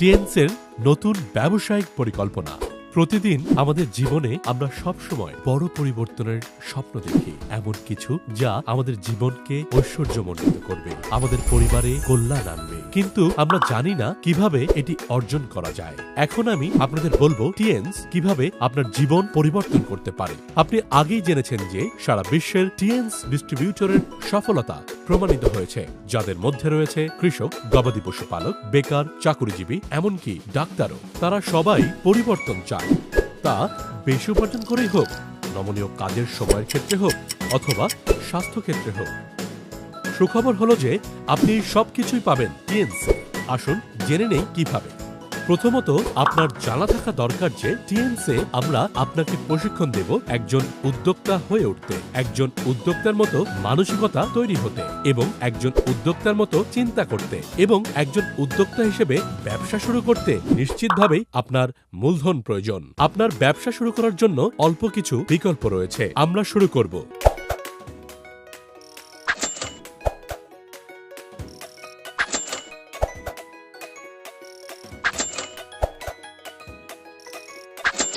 টিএনসের নতুন ব্যবসায়িক পরিকল্পনা। প্রতিদিন আমাদের জীবনে আমরা সব সময় বড় পরিবর্তনের স্বপ্ন দেখি। এমন কিছু যা আমাদের জীবনকে ঐশ্বর্যমণ্ডিত করবে, আমাদের পরিবারে কল্যাণ আনবে। কিন্তু আমরা জানি না কীভাবে এটি অর্জন করা যায়। এখন আমি আপনাদের বলব টিএনস কীভাবে আপনার জীবন পরিবর্তন করতে পারে। আপনি আগেই জেনেছেন যে সারা বিশ্বের টিএনস ডিস্ট্রিবিউটরের সফলতা প্রমাণিত হয়েছে। যাদের মধ্যে রয়েছে কৃষক, গবাদি পশুপালক বেকার, চাকুরিজীবী, এমনকি ডাক্তারও। তারা সবাই পরিবর্তন চায়। তা বেশি উপার্জন করেই হোক, নমনীয় কাজের সময়ের ক্ষেত্রে হোক অথবা স্বাস্থ্য ক্ষেত্রে হোক। সুখবর হলো যে আপনি সবকিছুই পাবেন টিএনসি আসুন জেনে নেই কীভাবে। প্রথমত, আপনার জানা থাকা দরকার যে টিএনসে আমরা আপনাকে প্রশিক্ষণ দেব একজন উদ্যোক্তা হয়ে উঠতে, একজন উদ্যোক্তার মতো মানসিকতা তৈরি হতে এবং একজন উদ্যোক্তার মতো চিন্তা করতে এবং একজন উদ্যোক্তা হিসেবে ব্যবসা শুরু করতে নিশ্চিতভাবেই আপনার মূলধন প্রয়োজন। আপনার ব্যবসা শুরু করার জন্য অল্প কিছু বিকল্প রয়েছে। আমরা শুরু করব।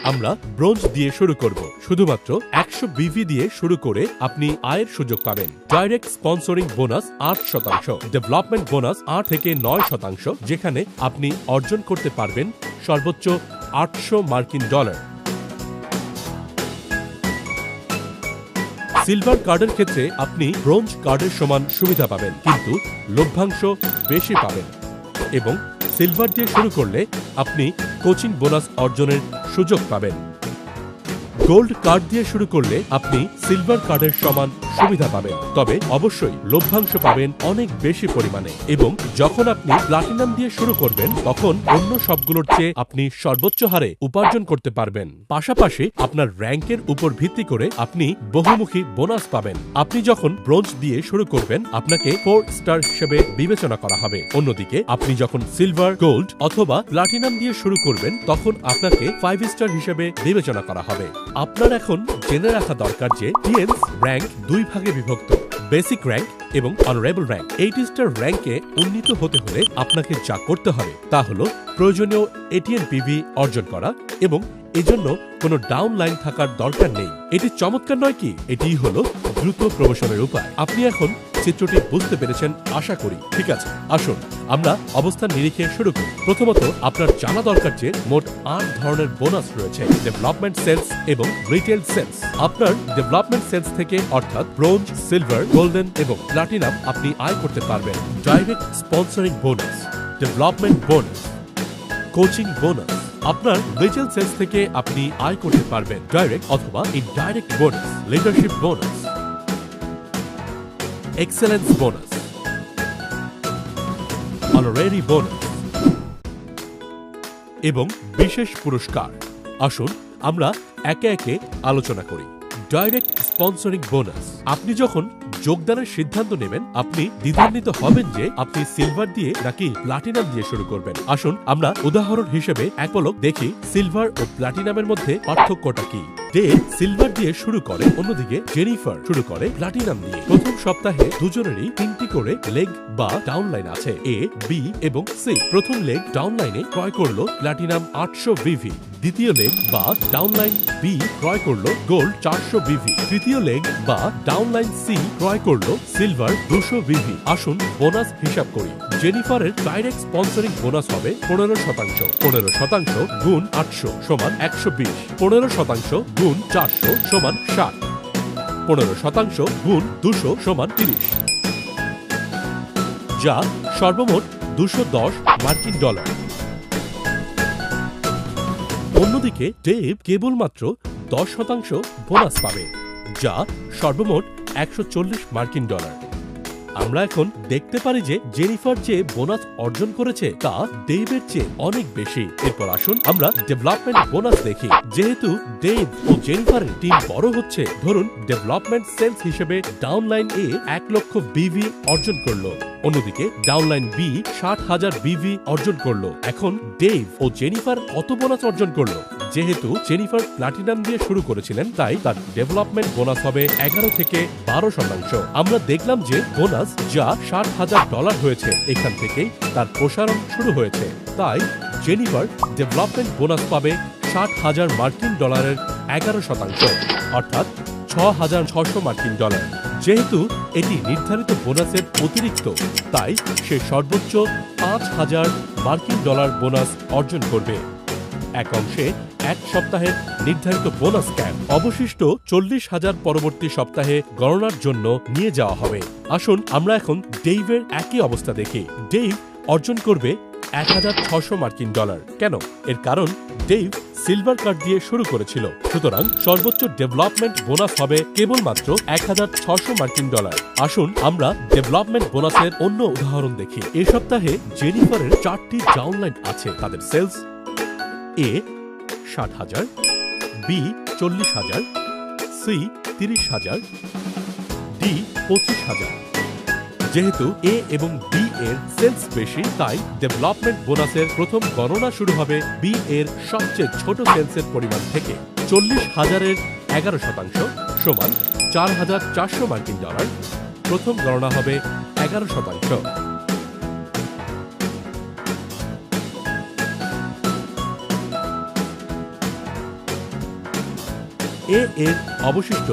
আমরা ব্রোঞ্জ দিয়ে শুরু করব। শুধুমাত্র একশো বিভি দিয়ে শুরু করে আপনি আয়ের সুযোগ পাবেন। ডাইরেক্ট স্পন্সরিং বোনাস আট শতাংশ, ডেভেলপমেন্ট বোনাস আট থেকে নয় শতাংশ, যেখানে আপনি অর্জন করতে পারবেন সর্বোচ্চ আটশো মার্কিন ডলার। সিলভার কার্ডের ক্ষেত্রে আপনি ব্রোঞ্জ কার্ডের সমান সুবিধা পাবেন, কিন্তু লভ্যাংশ বেশি পাবেন এবং সিলভার দিয়ে শুরু করলে আপনি কোচিং বোনাস অর্জনের সুযোগ পাবেন। গোল্ড কার্ড দিয়ে শুরু করলে আপনি সিলভার কার্ডের সমান সুবিধা পাবেন। তবে অবশ্যই লভ্যাংশ পাবেন অনেক বেশি পরিমাণে এবং যখন আপনি প্লাটিনাম দিয়ে শুরু করবেন, তখন অন্য সবগুলোর চেয়ে আপনি সর্বোচ্চ হারে উপার্জন করতে পারবেন। পাশাপাশি আপনার র্যাঙ্কের উপর ভিত্তি করে আপনি বহুমুখী বোনাস পাবেন। আপনি যখন ব্রোঞ্জ দিয়ে শুরু করবেন, আপনাকে ফোর স্টার হিসেবে বিবেচনা করা হবে। অন্যদিকে, আপনি যখন সিলভার, গোল্ড অথবা প্লাটিনাম দিয়ে শুরু করবেন, তখন আপনাকে ফাইভ স্টার হিসেবে বিবেচনা করা হবে। আপনার এখন জেনে রাখা দরকার যে টিএনস র্যাঙ্ক দুই ভাগে বিভক্ত, বেসিক র্যাঙ্ক এবং অনারেবল র্যাঙ্ক। এইটি স্টার র্যাঙ্কে উন্নীত হতে হলে আপনাকে যা করতে হবে তা হল প্রয়োজনীয় এটিএন পিভি অর্জন করা এবং এজন্য কোনো ডাউন লাইন থাকার দরকার নেই। এটি চমৎকার নয় কি? এটিই হলো দ্রুত প্রমোশনের উপায়। আপনি এখন চিত্রটি বুঝতে পেরেছেন, আশা করি। ঠিক আছে, আসুন, আমরা অবস্থান নিরিখে শুরু করি। প্রথমত, আপনার জানা দরকার যে মোট আট ধরনের বোনাস রয়েছে। ডেভেলপমেন্ট সেলস এবং রিটেল সেলস আপনার ডেভেলপমেন্ট সেলস থেকে অর্থাৎ ব্রোঞ্জ সিলভার গোল্ডেন এবং প্লাটিনাম আপনি আয় করতে পারবেন। Direct sponsoring bonus development bonus coaching bonus আপনার রিটেল সেলস থেকে আপনি আয় করতে পারবেন। ডাইরেক্ট অথবা indirect bonus leadership bonus excellence bonus honorary bonus এবং বিশেষ পুরস্কার। আসুন, আমরা একে একে আলোচনা করি। ডাইরেক্ট স্পন্সরিং বোনাস আপনি যখন যোগদানের সিদ্ধান্ত নেবেন, আপনি দ্বিধান্বিত হবেন যে আপনি সিলভার দিয়ে নাকি প্লাটিনাম দিয়ে শুরু করবেন। আসুন, আমরা উদাহরণ হিসেবে এক পলক দেখি সিলভার ও প্লাটিনামের মধ্যে পার্থক্যটা কি? ডে সিলভার দিয়ে শুরু করে, অন্যদিকে জেনিফার শুরু করে, প্লাটিনাম দিয়ে প্রথম সপ্তাহে দুজনেরই তিনটি করে লেগ বা ডাউন লাইন আছে, এ, বি এবং সি। প্রথম লেগ ডাউন লাইনে ক্রয় করল প্লাটিনাম আটশো ভিভি। দ্বিতীয় লেগ বা ডাউন লাইন বি ক্রয় করল গোল্ড চারশো ভিভি। তৃতীয় লেগ বা ডাউন লাইন সি ক্রয় করল সিলভার দুশো ভিভি। আসুন বোনাস হিসাব করি। জেনিফারের ডাইরেক্ট স্পন্সরিং বোনাস হবে পনেরো শতাংশ। পনেরো শতাংশ গুণ আটশো সমান একশো বিশ। পনেরো শতাংশ গুণ চারশো সমান ষাট। পনেরো শতাংশ গুণ দুশো সমান তিরিশ। যা সর্বমোট দুশো দশ মার্কিন ডলার। অন্যদিকে ডেভ কেবলমাত্র দশ শতাংশ বোনাস পাবে, যা সর্বমোট একশো চল্লিশ মার্কিন ডলার। আমরা এখন দেখতে পারি যে জেনিফার যে বোনাস অর্জন করেছে, তা ডেভের চেয়ে অনেক বেশি। এরপর আসুন আমরা ডেভেলপমেন্ট বোনাস দেখি। যেহেতু ডেভ ও জেনিফারের টিম বড় হচ্ছে, ধরুন ডেভেলপমেন্ট সেলস হিসেবে ডাউনলাইন এ এক লক্ষ বিভি অর্জন করল, অন্যদিকে ডাউনলাইন বি ষাট হাজার বিভি অর্জন করল। এখন ডেভ ও জেনিফার কত বোনাস অর্জন করল? যেহেতু জেনিফার প্লাটিনাম দিয়ে শুরু করেছিলেন, তাই তার ডেভেলপমেন্ট বোনাস হবে এগারো থেকে বারো শতাংশ। আমরা দেখলাম যে বোনাস যা ষাট হাজার ডলার হয়েছে, এখান থেকেই তার প্রসারণ শুরু হয়েছে। তাই জেনিফার ডেভেলপমেন্ট বোনাস পাবে ষাট হাজার মার্কিন ডলারের এগারো শতাংশ, অর্থাৎ ছ হাজার ছশো মার্কিন ডলার যেহেতু এটি নির্ধারিত বোনাসের অতিরিক্ত, তাই সে সর্বোচ্চ পাঁচ হাজার মার্কিন ডলার বোনাস অর্জন করবে। এক অংশে এক সপ্তাহের নির্ধারিত বোনাস ক্যাম্প। অবশিষ্ট চল্লিশ হাজার পরবর্তী সপ্তাহে গণনার জন্য নিয়ে যাওয়া হবে। আসুন আমরা এখন ডেইভের একই অবস্থা দেখি। ডেইভ অর্জন করবে এক হাজার ছশো মার্কিন ডলার। কেন? এর কারণ ডেইভ সিলভার কার্ড দিয়ে শুরু করেছিল। সুতরাং সর্বোচ্চ ডেভেলপমেন্ট বোনাস হবে কেবলমাত্র এক হাজার ছশো মার্কিন ডলার। আসুন আমরা ডেভেলপমেন্ট বোনাসের অন্য উদাহরণ দেখি। এ সপ্তাহে জেনিফারের চারটি ডাউনলাইন আছে। তাদের সেলস এ ষাট হাজার, বি চল্লিশ হাজার, সি তিরিশ হাজার, ডি পঁচিশ হাজার। যেহেতু এ এবং বি এর সেলস বেশি, তাই ডেভেলপমেন্ট বোনাসের প্রথম গণনা শুরু হবে বি এর সবচেয়ে ছোট সেলসের পরিমাণ থেকে চল্লিশ হাজারের এগারো শতাংশ সমান চার হাজার চারশো মার্কিন ডলার। প্রথম গণনা হবে এগারো শতাংশ। এ এর অবশিষ্ট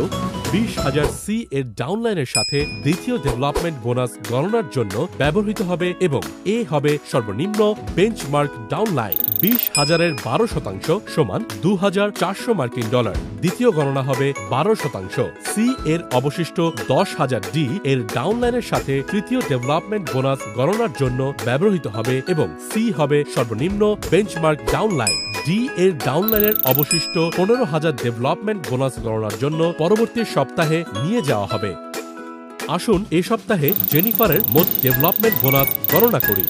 বিশ হাজার সি এর ডাউনলাইনের সাথে দ্বিতীয় ডেভেলপমেন্ট বোনাস গণনার জন্য ব্যবহৃত হবে এবং এ হবে সর্বনিম্ন বেঞ্চমার্ক ডাউনলাইন বিশ হাজারের বারো শতাংশ সমান দু হাজার চারশো মার্কিন ডলার। দ্বিতীয় গণনা হবে বারো শতাংশ। সি এর অবশিষ্ট দশ হাজার ডি এর ডাউনলাইনের সাথে তৃতীয় ডেভেলপমেন্ট বোনাস গণনার জন্য ব্যবহৃত হবে এবং সি হবে সর্বনিম্ন বেঞ্চমার্ক ডাউনলাইন ডি এর ডাউনলাইনের অবশিষ্ট পনেরো হাজার ডেভেলপমেন্ট বোনাস গণনার জন্য পরবর্তী সপ্তাহে নিয়ে যাওয়া হবে। আসুন এ সপ্তাহে জেনিফারের মোট ডেভেলপমেন্ট বোনাস গণনা করি।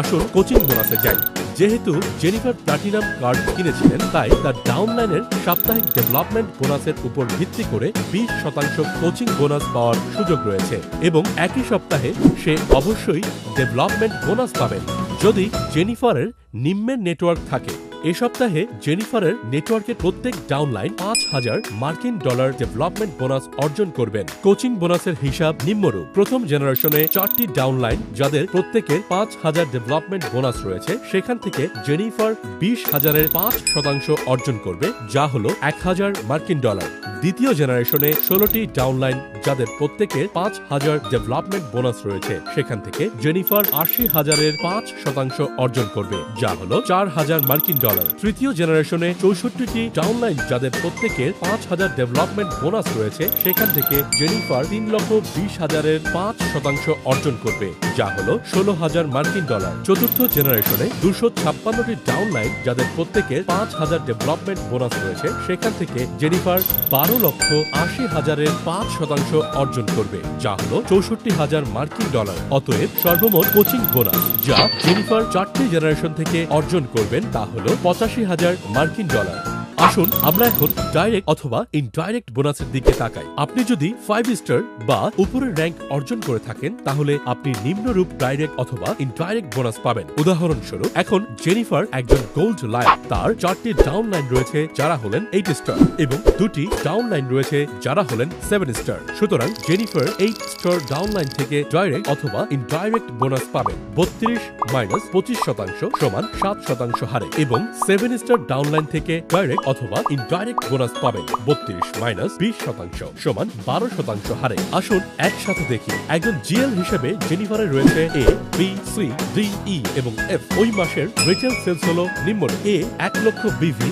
আসুন কোচিং বোনাসে যাই। যেহেতু জেনিফার প্লাটিনাম কার্ড কিনেছিলেন, তাই তার ডাউনলাইনের সাপ্তাহিক ডেভেলপমেন্ট বোনাসের উপর ভিত্তি করে বিশ শতাংশ কোচিং বোনাস পাওয়ার সুযোগ রয়েছে এবং একই সপ্তাহে সে অবশ্যই ডেভেলপমেন্ট বোনাস পাবেন। যদি জেনিফারের নিম্নের নেটওয়ার্ক থাকে এ সপ্তাহে জেনিফারের নেটওয়ার্কের প্রত্যেক ডাউনলাইন পাঁচ হাজার মার্কিন ডলার ডেভেলপমেন্ট বোনাস অর্জন করবেন। কোচিং বোনাসের হিসাব নিম্নরূপ। প্রথম জেনারেশনে চারটি ডাউনলাইন যাদের প্রত্যেকের পাঁচ হাজার ডেভেলপমেন্ট বোনাস রয়েছে, সেখান থেকে জেনিফার বিশ হাজারের পাঁচ শতাংশ অর্জন করবে, যা হল এক হাজার মার্কিন ডলার। দ্বিতীয় জেনারেশনে ষোলোটি ডাউনলাইন যাদের প্রত্যেকের পাঁচ হাজার ডেভেলপমেন্ট বোনাস রয়েছে, সেখান থেকে জেনিফার আশি হাজারের পাঁচ শতাংশ অর্জন করবে, যা হলো চার হাজার মার্কিন ডলার। তৃতীয় জেনারেশনে চৌষট্টিটি ডাউনলাইন যাদের প্রত্যেকের পাঁচ হাজার ডেভেলপমেন্ট বোনাস রয়েছে, সেখান থেকে জেনিফার তিন লক্ষ বিশ হাজারের পাঁচ শতাংশ অর্জন করবে, যা হলো ষোলো হাজার মার্কিন ডলার চতুর্থ জেনারেশনে দুশো ছাপ্পান্নটি ডাউনলাইন যাদের প্রত্যেকের পাঁচ হাজার ডেভেলপমেন্ট বোনাস রয়েছে, সেখান থেকে জেনিফার বারো লক্ষ আশি হাজারের পাঁচ শতাংশ অর্জন করবে, যা হলো চৌষট্টি হাজার মার্কিন ডলার অতএব সর্বমোট কোচিং বোনাস যা জেনিফার চারটি জেনারেশন থেকে অর্জন করবেন, তা হলো পঁচাশি হাজার মার্কিন ডলার। আসুন, আমরা এখন ডাইরেক্ট অথবা ইনডাইরেক্ট বোনাসের দিকে তাকাই। আপনি যদি ফাইভ স্টার বা উপরের র্যাঙ্ক অর্জন করে থাকেন, তাহলে আপনি নিম্নরূপ ডাইরেক্ট অথবা ইনডাইরেক্ট বোনাস পাবেন। উদাহরণস্বরূপ, এখন জেনিফার একজন গোল্ড লাইন তার চারটি ডাউন লাইন রয়েছে, যারা হলেন এইট স্টার এবং দুটি ডাউন লাইন রয়েছে, যারা হলেন সেভেন স্টার সুতরাং Jennifer eight star down line থেকে ডাইরেক্ট অথবা ইনডাইরেক্ট বোনাস পাবেন। বত্রিশ মাইনাস পঁচিশ শতাংশ সমান সাত শতাংশ হারে এবং সেভেন স্টার ডাউন লাইন থেকে ডাইরেক্ট অথবা ইনডাইরেক্ট বোনাস পাবেন। বত্রিশ মাইনাস বিশ শতাংশ সমান বারো শতাংশ হারে। আসুন একসাথে দেখি। একজন জিএল হিসেবে জেনিফারের রয়েছে A B C D E এবং এফ ওই মাসের রিটেল সেলস হল নিম্ন এ এক লক্ষ বিভি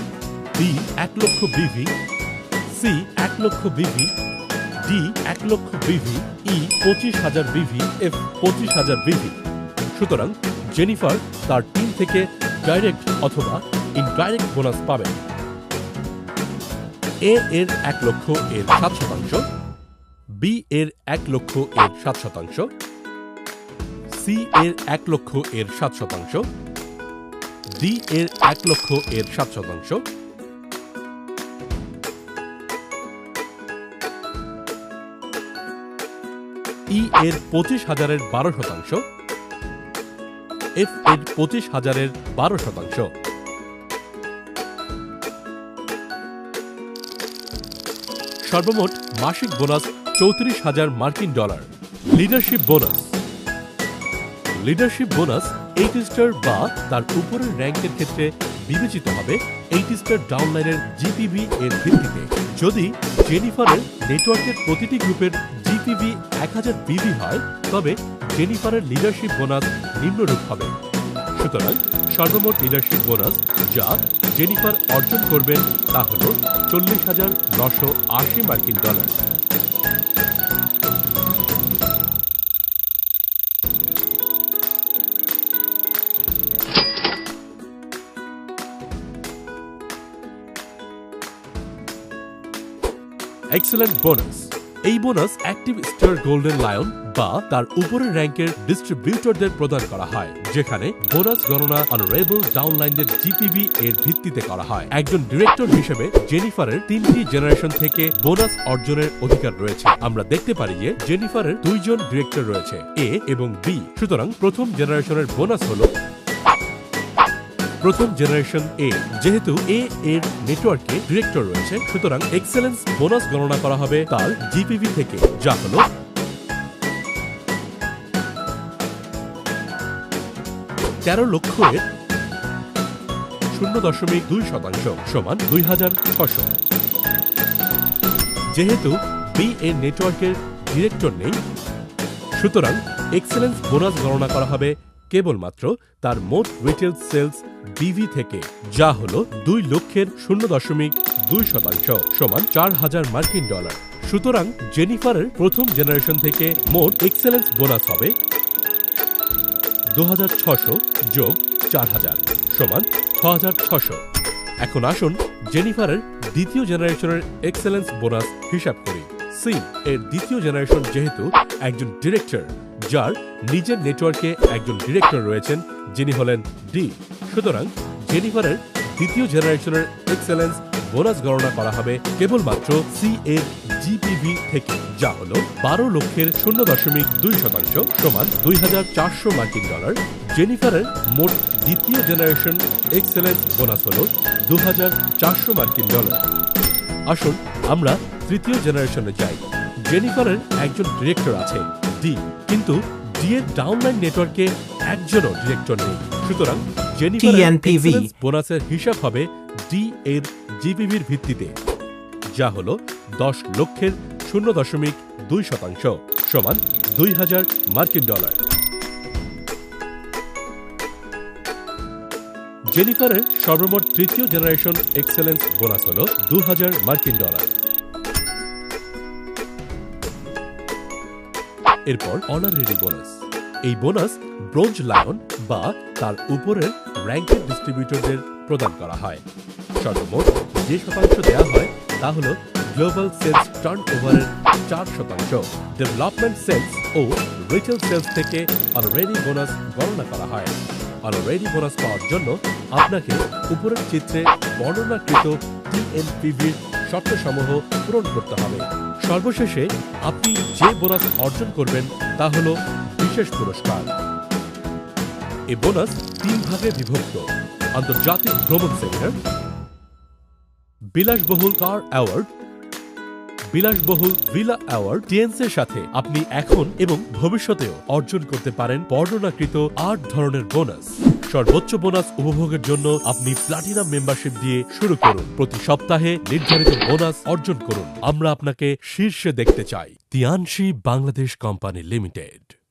বি এক লক্ষ বিভি সি এক লক্ষ বিভি ডি এক লক্ষ বিভি ই পঁচিশ হাজার বিভি এফ পঁচিশ হাজার বিভি সুতরাং জেনিফার তার টিম থেকে ডাইরেক্ট অথবা ইনডাইরেক্ট বোনাস পাবেন। এ এর এক লক্ষ এর সাত শতাংশ বি এর এক লক্ষ এর সাত শতাংশ সি এর এক লক্ষ এর সাত শতাংশ ডি এর এক লক্ষ এর সাত শতাংশ। ই এর পঁচিশ হাজারের বারো শতাংশ এফ এর পঁচিশ হাজারের বারো শতাংশ। সর্বমোট মাসিক বোনাস চৌত্রিশ হাজার মার্কিন dollar. Leadership bonus. Leadership bonus eight star বা তার উপরের র্যাঙ্কের ক্ষেত্রে বিবেচিত হবে এইট স্টার ডাউনলাইনের জিপিভি এর ভিত্তিতে। যদি জেনিফারের নেটওয়ার্কের প্রতিটি গ্রুপের জিপিভি এক হাজার বিভি হয়, তবে জেনিফারের লিডারশিপ বোনাস নিম্নরূপ হবে। সুতরাং সর্বমোট লিডারশিপ বোনাস যা জেনিফার অর্জন করবেন তা হল চল্লিশ হাজার নশো আশি মার্কিন ডলার। এক্সেলেন্ট বোনাস এই bonus active star golden lion বা তার উপরের র্যাঙ্কের ডিস্ট্রিবিউটরদের প্রদান করা হয়, যেখানে বোনাস গণনা অনারেবল ডাউনলাইনদের জিপিবি এর ভিত্তিতে করা হয়। একজন ডিরেক্টর হিসেবে জেনিফারের তিনটি জেনারেশন থেকে বোনাস অর্জনের অধিকার রয়েছে। আমরা দেখতে পারি যে জেনিফারের দুইজন ডিরেক্টর রয়েছে এ এবং বি সুতরাং প্রথম জেনারেশনের বোনাস হলো প্রথম জেনারেশন এ যেহেতু এ এর নেটওয়ার্কে ডিরেক্টর রয়েছে, সুতরাং এক্সেলেন্স বোনাস গণনা করা হবে তার জিপিভি থেকে, যা হল তেরো লক্ষ এর শূন্য দশমিক দুই শতাংশ সমান দুই হাজার ছশো যেহেতু বি এর নেটওয়ার্কের ডিরেক্টর নেই, সুতরাং এক্সেলেন্স বোনাস গণনা করা হবে কেবলমাত্র তার মোট রিটেল সেলস বিভি থেকে, যা হল দুই লক্ষের শূন্য দশমিক দুই শতাংশ সমান চার হাজার মার্কিন ডলার। সুতরাং জেনিফারের প্রথম জেনারেশন থেকে মোট এক্সেলেন্স বোনাস হবে দু হাজার ছশো যোগ চার হাজার সমান ছ হাজার ছশো এখন আসুন জেনিফারের দ্বিতীয় জেনারেশনের এক্সেলেন্স বোনাস হিসাব করি। সি এর দ্বিতীয় জেনারেশন যেহেতু একজন ডিরেক্টর যার নিজের নেটওয়ার্কে একজন ডিরেক্টর রয়েছেন, যিনি হলেন ডি সুতরাং জেনিফারের দ্বিতীয় জেনারেশনের এক্সেলেন্স বোনাস গণনা করা হবে কেবলমাত্র সি এর জিপিভি থেকে, যা হল বারো লক্ষের শূন্য দশমিক দুই শতাংশ সমান দুই হাজার চারশো মার্কিন ডলার। জেনিফারের মোট দ্বিতীয় জেনারেশন এক্সেলেন্স বোনাস হল দু হাজার চারশো মার্কিন ডলার। আসুন আমরা তৃতীয় জেনারেশনে যাই। জেনিফারের একজন ডিরেক্টর আছে ডি কিন্তু ডি এর ডাউনলাইন নেটওয়ার্কে একজনও ডিরেক্টর নেই। সুতরাং এক্সেলেন্স বোনাসের হিসাব হবে ডি এর জিপিভির ভিত্তিতে যা হল দশ লক্ষের শূন্য দশমিক দুই শতাংশ সমান দুই হাজার মার্কিন ডলার। জেনিফারের সর্বমোট তৃতীয় জেনারেশন এক্সেলেন্স বোনাস হল দু হাজার মার্কিন ডলার। এরপর অনারারি বোনাস এই বোনাস ব্রোঞ্জ লায়ন বা তার উপরের র্যাঙ্কের ডিস্ট্রিবিউটরদের প্রদান করা হয়। সর্বমোট যে শতাংশ দেওয়া হয় তা হল গ্লোবাল সেলস টার্ন ওভারের চার শতাংশ। ডেভেলপমেন্ট সেলস ও রিটেল সেলস থেকে অনারারি বোনাস গণনা করা হয়। অনারারি বোনাস পাওয়ার জন্য আপনাকে উপরের চিত্রে বর্ণনাকৃত টিএনপিভির শর্তসমূহ পূরণ করতে হবে। সর্বশেষে আপনি যে বোনাস অর্জন করবেন তা হল বিশেষ পুরস্কার। এ বোনাস তিন ভাগে বিভক্ত, আন্তর্জাতিক ভ্রমণ সেমিনার, বিলাসবহুল কার অ্যাওয়ার্ড, বিলাসবহুল ভিলা অ্যাওয়ার্ড, টিএনস এর সাথে আপনি এখন এবং ভবিষ্যতেও অর্জন করতে পারেন বর্ণনাকৃত আট ধরনের বোনাস। সর্বোচ্চ বোনাস উপভোগের জন্য আপনি প্লাটিনাম মেম্বারশিপ দিয়ে শুরু করুন। প্রতি সপ্তাহে নির্ধারিত বোনাস অর্জন করুন। আমরা আপনাকে শীর্ষে দেখতে চাই। Tianshi Bangladesh company limited.